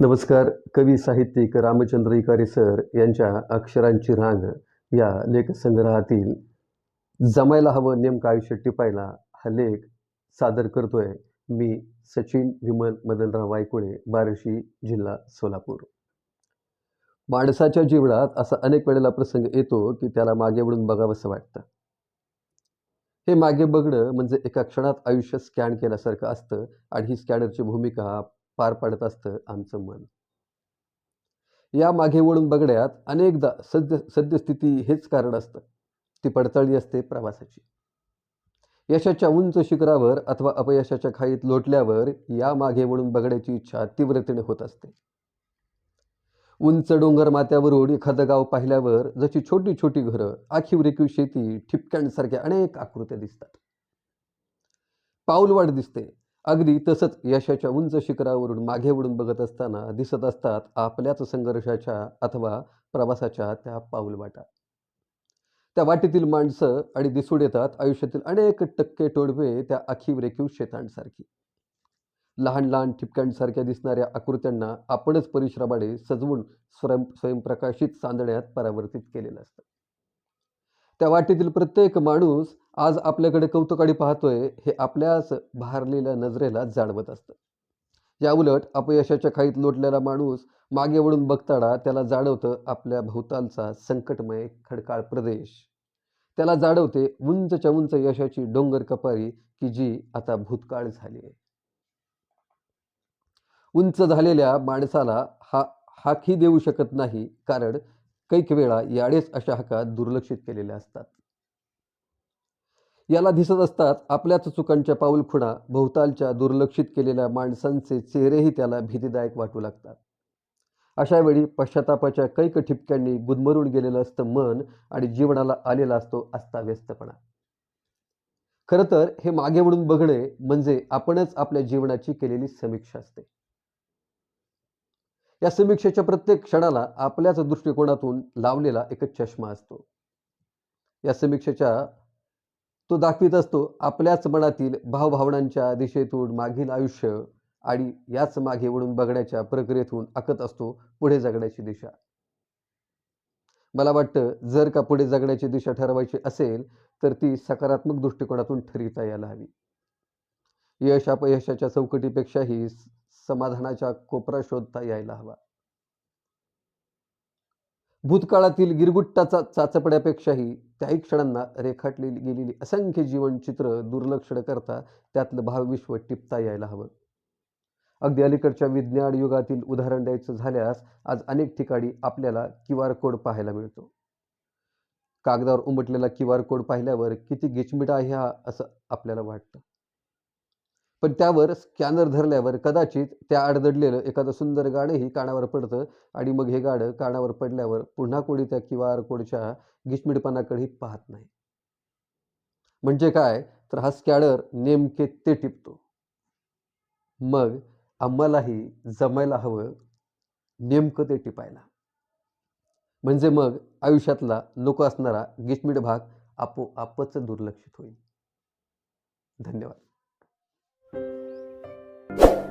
नमस्कार. कवी साहित्यिक रामचंद्र इकारे सर यांच्या अक्षरांची रांग या लेखसंग्रहातील जमायला हवं नेमकं आयुष्य टिपायला हा लेख सादर करतोय मी सचिन विमल मदनराव वायकुळे बारशी जिल्हा सोलापूर. माणसाच्या जीवनात असा अनेक वेळेला प्रसंग येतो की त्याला मागे वळून बघावंसं वाटतं. हे मागे बघणं म्हणजे एका क्षणात आयुष्य स्कॅन केल्यासारखं असतं आणि ही स्कॅनरची भूमिका पार पाडत असतं आमचं मन. या मागे वळून बघण्यात अनेकदा सद्य सद्यस्थिती हेच कारण असतं. ती पडताळी असते प्रवासाची. यशाच्या उंच शिखरावर अथवा अपयशाच्या खाईत लोटल्यावर या मागे वळून बघण्याची इच्छा तीव्रतेने होत असते. उंच डोंगर माथ्यावरून एखादं गाव पाहिल्यावर जशी छोटी छोटी घरं आखीव रेखीव शेती ठिपक्यांसारख्या अनेक आकृत्या दिसतात. पाऊलवाट दिसते. अगदी तसंच यशाच्या उंच शिखरावरून मागे वळून बघत असताना दिसत असतात आपल्याच संघर्षाच्या अथवा प्रवासाच्या त्या पाऊलवाटा त्या वाटेतील माणसं आणि दिसून येतात आयुष्यातील अनेक टक्के टोडवे त्या आखीव रेखीव शेतांसारखी. लहान लहान ठिपक्यांसारख्या दिसणाऱ्या आकृत्यांना आपणच परिश्रमाने सजवून स्वयं स्वयंप्रकाशित चांदण्यात परावर्तित केलेलं असतं. त्या वाटेतील प्रत्येक माणूस आज आपल्याकडे कौतुकाडी पाहतोय हे आपल्याच भारलेल्या नजरेला जाणवत असतं. या उलट अपयशाच्या खाईत लोटलेला माणूस मागे वळून बघताना त्याला जाणवतं आपल्या भोवतालचा संकटमय खडकाळ प्रदेश. त्याला जाणवते उंचच्या उंच यशाची डोंगर कपारी की जी आता भूतकाळ झाली आहे. उंच झालेल्या माणसाला हा हाकी देऊ शकत नाही कारण कैक वेळा याडेच अशा हका दुर्लक्षित केलेल्या असतात. याला दिसत असतात आपल्याच चुकांच्या पाऊलखुणा भोवतालच्या दुर्लक्षित केलेल्या माणसांचे चेहरेही त्याला भीतीदायक वाटू लागतात. अशा वेळी पश्चातापाच्या कैक ठिपक्यांनी गुदमरून गेलेलं असतं मन आणि जीवनाला आलेला असतो अस्ताव्यस्तपणा. खरं तर हे मागे वळून बघणे म्हणजे आपणच आपल्या जीवनाची केलेली समीक्षा असते. या समीक्षेच्या प्रत्येक क्षणाला आपल्याच दृष्टिकोनातून लावलेला एक चष्मा असतो. या समीक्षेच्या तो दाखवित असतो आपल्याच मनातील भावभावनांच्या दिशेतून मागील आयुष्य आणि याच मागे वळून बघण्याच्या प्रक्रियेतून आखत असतो पुढे जगण्याची दिशा. मला वाटतं जर का पुढे जगण्याची दिशा ठरवायची असेल तर ती सकारात्मक दृष्टिकोनातून ठरविता यायला हवी. यश अपयशाच्या चौकटीपेक्षाही समाधानाच्या कोपरा शोधता यायला हवा. भूतकाळातील गिरगुट्टाचा चाचपड्यापेक्षाही त्याही क्षणांना रेखाटलेली गेलेली असंख्य जीवनचित्र दुर्लक्ष करता त्यातलं भावविश्व टिपता यायला हवं. अगदी अलीकडच्या विज्ञान युगातील उदाहरण द्यायचं झाल्यास आज अनेक ठिकाणी आपल्याला क्यू आर कोड पाहायला मिळतो. कागदावर उमटलेला क्यू आर कोड पाहिल्यावर किती गिचमिटा आहे हा असं आपल्याला वाटतं. पण त्यावर स्कॅनर धरल्यावर कदाचित त्या आडदडलेलं एखादं सुंदर गाणंही कानावर पडतं आणि मग हे गाणं कानावर पडल्यावर पुन्हा कोणी त्या क्यू आर कोडच्या गिचमिडपणाकडेही पाहत नाही. म्हणजे काय? तर हा स्कॅनर नेमके ते टिपतो. मग आम्हालाही जमायला हवं नेमकं ते टिपायला. म्हणजे मग आयुष्यातला नको असणारा गिचमिड भाग आपोआपच दुर्लक्षित होईल. धन्यवाद. you